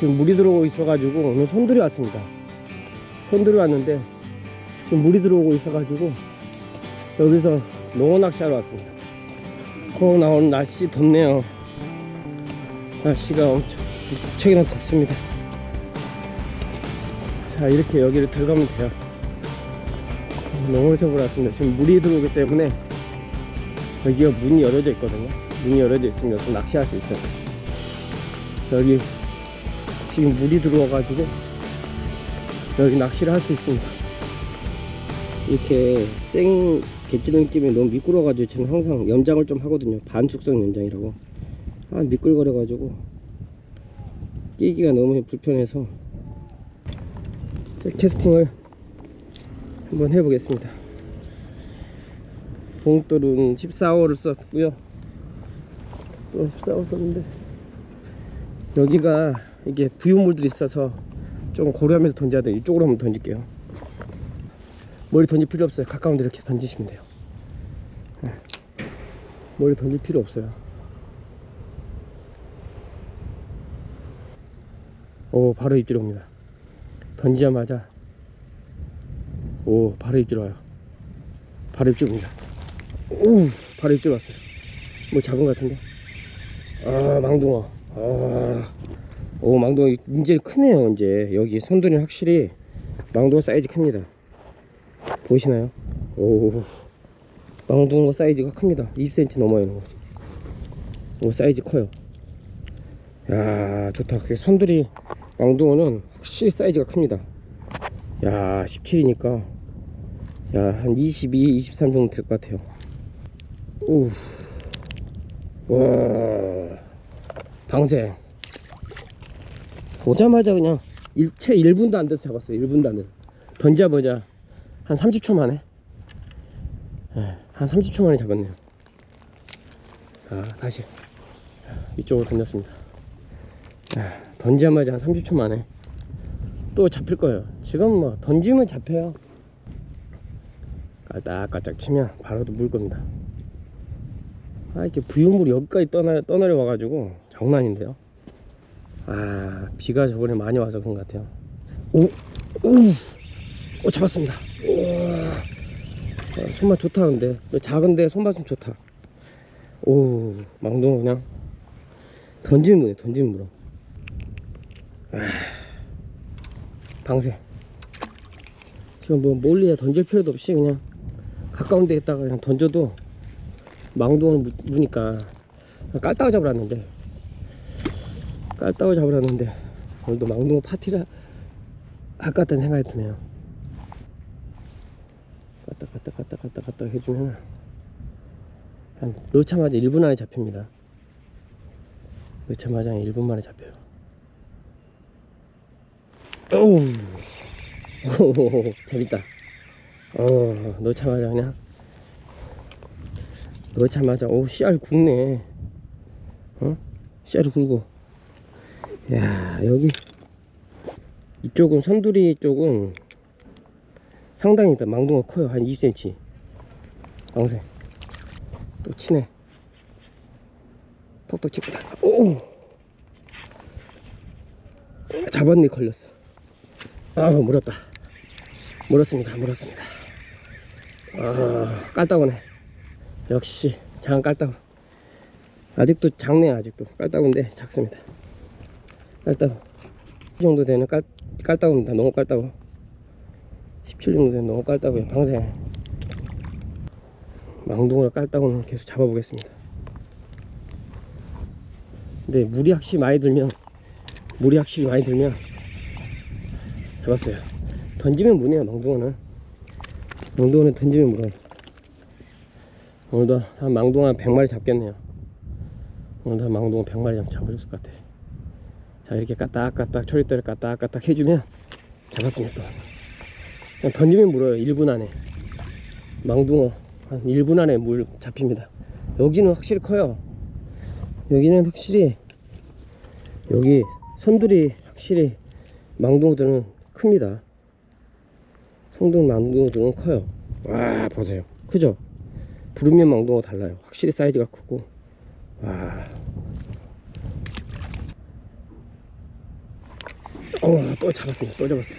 지금 물이 들어오고 있어가지고 오늘 손들이 왔습니다. 손들이 왔는데 지금 물이 들어오고 있어가지고 여기서 농어 낚시하러 왔습니다. 어, 나 오늘 날씨 덥네요. 날씨가 엄청 무척이나 덥습니다. 자 이렇게 여기를 들어가면 돼요. 농어를 잡으러 왔습니다. 지금 물이 들어오기 때문에 여기가 문이 열어져 있거든요. 문이 열어져 있으면 여기서 낚시할 수 있어요. 여기 지금 물이 들어와가지고 여기 낚시를 할 수 있습니다. 이렇게 생 개찌는 느낌이 너무 미끄러워가지고 저는 항상 염장을 좀 하거든요. 반숙성 염장이라고. 아 미끌거려가지고 끼기가 너무 불편해서 캐스팅을 한번 해보겠습니다. 봉돌은 14호를 썼고요. 또 14호 썼는데 여기가 이게 부유물들이 있어서 조금 고려하면서 던져야 돼요. 이쪽으로 한번 던질게요. 머리 던질 필요 없어요. 가까운 데 이렇게 던지시면 돼요. 네. 머리 던질 필요 없어요. 오, 바로 입질 옵니다. 던지자마자 오, 바로 입질 와요. 바로 입질 옵니다. 오, 바로 입질 왔어요. 뭐 잡은 것 같은데? 아, 망둥어. 아, 오, 망둥어 이제 크네요. 이제 여기 손들이 확실히 망둥어 사이즈 큽니다. 보이시나요? 오, 망둥어 사이즈가 큽니다. 20cm 넘어요. 이거. 오, 사이즈 커요. 야, 좋다. 그 손들이 망둥어는 확실히 사이즈가 큽니다. 야, 17이니까 야, 한 22, 23 정도 될 것 같아요. 우, 와, 방생. 오자마자 그냥 일, 채 1분도 안 돼서 잡았어요. 1분도 안 돼서. 던져보자. 한 30초 만에. 예, 한 30초 만에 잡았네요. 자, 다시. 이쪽으로 던졌습니다. 아, 던지자마자 한 30초 만에 또 잡힐 거예요. 지금 뭐 던지면 잡혀요. 깔딱깔딱 치면 바로도 물 겁니다. 아 이렇게 부유물이 여기까지 떠나 떠내려 와가지고 장난인데요. 아 비가 저번에 많이 와서 그런 것 같아요. 오, 오, 오 잡았습니다. 우와, 아, 손맛 좋다 근데 작은데 손맛은 좋다. 오 망둥어 그냥 던지면 물에 던지면 물어. 아, 방생. 지금 뭐 멀리에 던질 필요도 없이 그냥 가까운 데에다가 그냥 던져도 망둥어는 무, 무니까 깔따고 잡으라는데 깔따고 잡으라는데 오늘도 망둥어 것 같다는 생각이 드네요. 까딱 까딱 까딱 까딱 까딱 해주면 한 넣자마자 1분 안에 잡힙니다. 넣자마자 1분 만에 잡혀요. 오우 오, 재밌다. 어, 넣자마자 그냥 넣자마자 오 씨알 굵네. 어? 씨알이 굵고. 야 여기 이쪽은 선두리 쪽은 상당히 더 망둥어 커요 한 20cm. 망생 또 치네. 톡톡 칩니다. 오 잡았네 걸렸어. 아 물었다. 물었습니다. 물었습니다. 아, 깔따구네. 역시 장 깔따구. 아직도 작네 아직도 깔따구인데 작습니다. 깔따구. 이 정도 되는 깔 깔따구입니다. 너무 깔따구. 17 정도 되는 너무 깔따구예요. 방생. 망둥어를 깔따구는 계속 잡아보겠습니다. 근데 물이 확실히 많이 들면 물이 확실히 많이 들면 잡았어요. 던지면 무네요 망둥어는 망둥어는 던지면 물어요 오늘도 한 망둥어 한 100마리 잡겠네요 오늘도 한 망둥어 100마리 좀 잡아줬을 것 같아 자 이렇게 까딱까딱 초리대를 까딱까딱 해주면 잡았습니다 또 그냥 던지면 물어요 1분 안에 망둥어 한 1분 안에 물 잡힙니다 여기는 확실히 커요 여기는 확실히 여기 선들이 확실히 망둥어들은 큽니다 성동 망둥어들은 커요. 와 보세요. 크죠? 부르면 망둥어 달라요. 확실히 사이즈가 크고 와 어, 또 잡았습니다. 또 잡았어.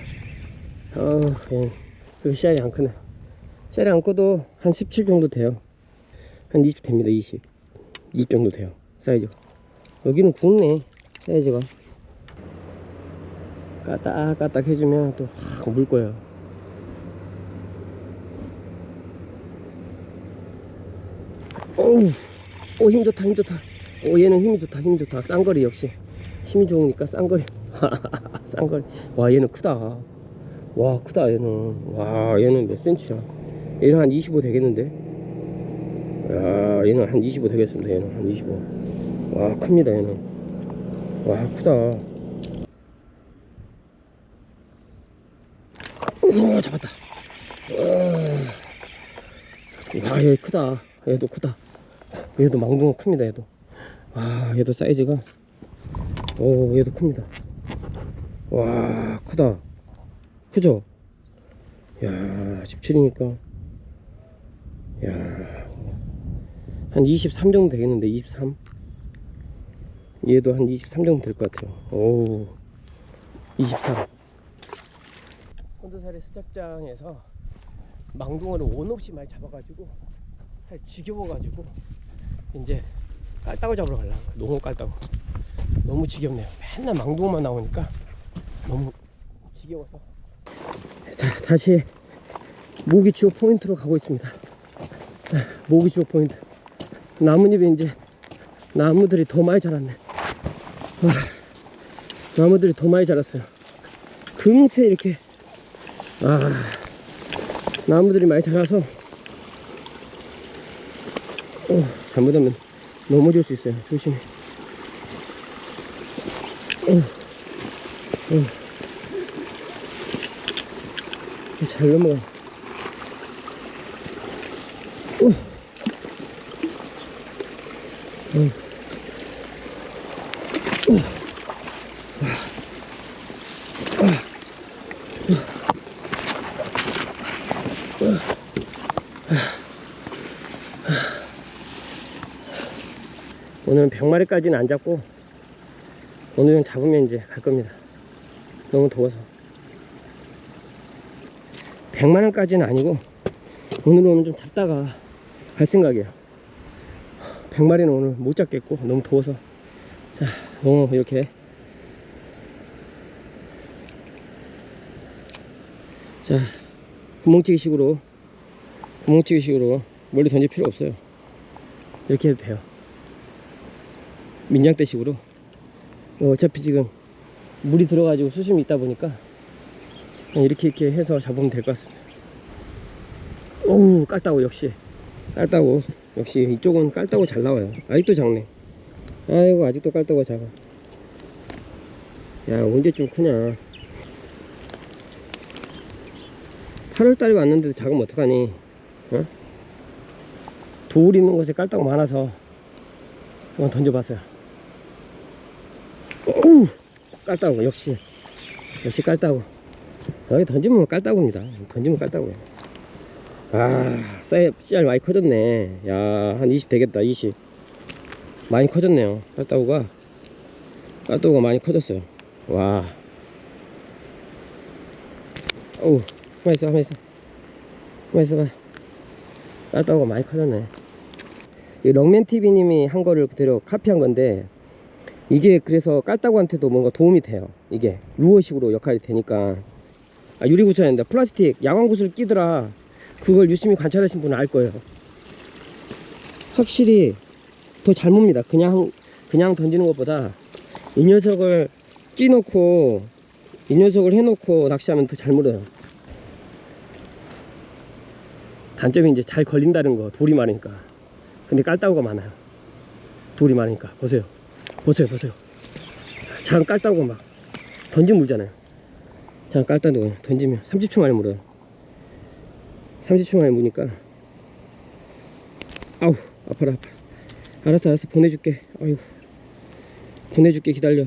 어, 예. 그 씨알이 안 크네. 씨알이 안 커도 한 17 정도 돼요. 한 20 됩니다. 20. 20 정도 돼요. 사이즈가. 여기는 굵네. 사이즈가. 까딱까딱 해주면 또, 확 물 거예요. 어우, 오, 힘 좋다, 힘 좋다. 오, 얘는 힘이 좋다, 힘이 좋다. 쌍거리 역시. 힘이 좋으니까 쌍거리. 쌍거리. 와, 얘는 크다. 와, 크다, 얘는. 와, 얘는 몇 센치야. 얘는 한 25 되겠는데? 야, 얘는 한 25 되겠습니다, 얘는. 한 25. 와, 큽니다, 얘는. 와, 크다. 오, 잡았다. 와, 와, 얘 크다. 얘도 크다. 얘도 망둥어 큽니다, 얘도. 와, 얘도 사이즈가. 오, 얘도 큽니다. 와, 크다. 크죠? 야, 17이니까. 야, 한 23 정도 되겠는데, 23? 얘도 한 23 정도 될 것 같아요. 오, 23. 혼두사리 수작장에서 망둥어를 원 없이 많이 잡아가지고 살 지겨워가지고 이제 깔따구 잡으러 가려고 농어 깔따구 너무 지겹네요 맨날 망둥어만 나오니까 너무 지겨워서. 자 다시 모기 지옥 포인트로 가고 있습니다. 아, 모기 지옥 포인트. 나뭇잎에 이제 나무들이 더 많이 자랐네. 아, 나무들이 더 많이 자랐어요. 금세 이렇게 아 나무들이 많이 자라서 어, 잘못하면 넘어질 수 있어요. 조심해. 어, 어. 잘 넘어가. 오늘은 100마리까지는 안 잡고 오늘은 잡으면 이제 갈 겁니다. 너무 더워서. 100만원까지는 아니고 오늘은 오늘 좀 잡다가 갈 생각이에요. 100마리는 오늘 못 잡겠고 너무 더워서 자 너무 이렇게 자 구멍치기 식으로 구멍치기 식으로 멀리 던질 필요 없어요. 이렇게 해도 돼요. 민장대 식으로 어, 어차피 지금 물이 들어가지고 수심이 있다 보니까 이렇게 이렇게 해서 잡으면 될 것 같습니다. 오우 깔따고 역시. 깔따고 역시 이쪽은 깔따고 잘 나와요. 아직도 작네. 아이고 아직도 깔따고 작아. 야 언제쯤 크냐. 8월달에 왔는데도 작으면 어떡하니? 어? 돌 있는 곳에 깔따고 많아서 한번 던져봤어요. 오우 깔따구 역시. 역시 깔따구 여기 던지면 깔따구입니다. 던지면 깔따구예요. 아 쌀, 씨알 많이 커졌네. 야 한 20 되겠다 20 많이 커졌네요 깔따구가. 깔따구가 많이 커졌어요. 와. 어우 가만 있어 가만 있어. 가만 있어봐. 깔따구가 많이 커졌네. 이 럭맨TV님이 한 거를 그대로 카피한 건데 이게 그래서 깔따구한테도 뭔가 도움이 돼요. 이게 루어식으로 역할이 되니까. 아, 유리구차인데 플라스틱 야광구슬 끼더라. 그걸 유심히 관찰하신 분은 알 거예요. 확실히 더잘 뭅니다. 그냥 그냥 던지는 것보다 이 녀석을 끼놓고 이 녀석을 해놓고 낚시하면 더 잘 물어요. 단점이 이제 잘 걸린다는 거 돌이 많으니까. 근데 깔따구가 많아요. 돌이 많으니까. 보세요 보세요 보세요. 장 깔따고 막 던지면 물잖아요. 장 깔따고 던지면 30초 만에 물어요. 30초 만에 무니까 아우 아파라 아파. 알았어 알았어. 보내줄게. 아이고. 보내줄게 기다려.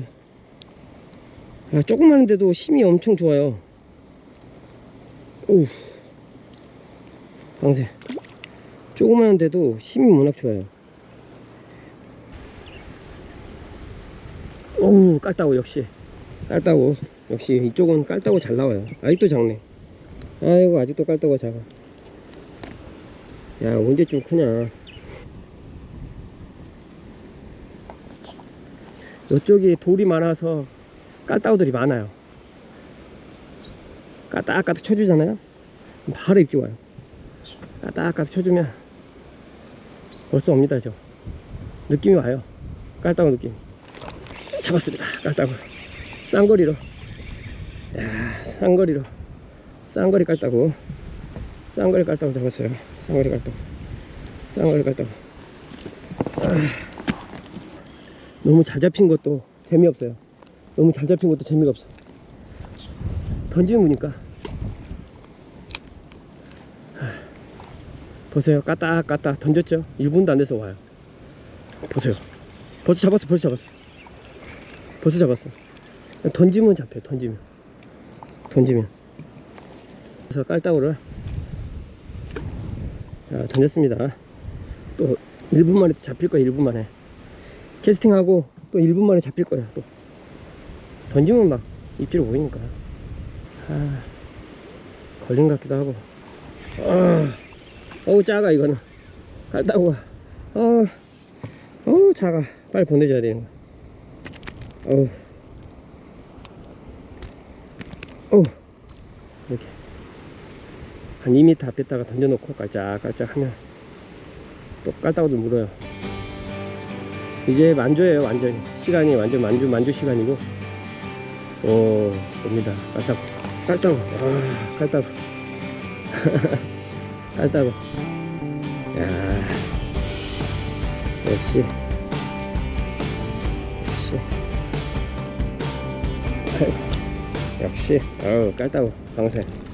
아 조그마한데도 힘이 엄청 좋아요. 오우. 방세. 조그마한데도 힘이 워낙 좋아요 오우 깔따고 역시. 깔따고 역시 이쪽은 깔따고 잘 나와요. 아직도 작네. 아이고 아직도 깔따고 작아. 야 언제쯤 크냐? 이쪽이 돌이 많아서 깔따구들이 많아요. 까딱까딱 쳐주잖아요? 바로 입질 와요. 까딱까딱 쳐주면 벌써 옵니다 저. 느낌이 와요. 깔따구 느낌 잡았습니다. 깔따구. 쌍거리로. 야 쌍거리로. 쌍거리 깔따구. 쌍거리 깔따구 잡았어요. 쌍거리 깔따구. 쌍거리 깔따구. 아, 너무 잘 잡힌 것도 재미없어요. 너무 잘 잡힌 것도 재미가 없어. 던지는 거니까. 하, 보세요. 까딱 까딱 던졌죠? 1분도 안 돼서 와요. 보세요. 벌써 잡았어 벌써 잡았어 벌써 잡았어. 던지면 잡혀요 던지면. 던지면. 그래서 깔따구를 자, 던졌습니다. 또 1분 만에 또 잡힐 거예요 1분 만에. 캐스팅하고 또 1분 만에 잡힐 거예요 또. 던지면 막 입질을 보이니까. 아, 걸린 것 같기도 하고. 아, 어우 작아 이거는. 깔따구가. 어, 어우 작아. 빨리 보내줘야 되는 거야 어우 어우 이렇게. 한 2m 앞에다가 던져놓고 깔짝깔짝 하면 또 깔따구도 물어요. 이제 만조예요 완전히. 시간이 완전 만조 만조 시간이고. 오 옵니다. 깔따구 깔따구 아 깔따구 깔따구 야 역시 역시. 어우 깔따구 방생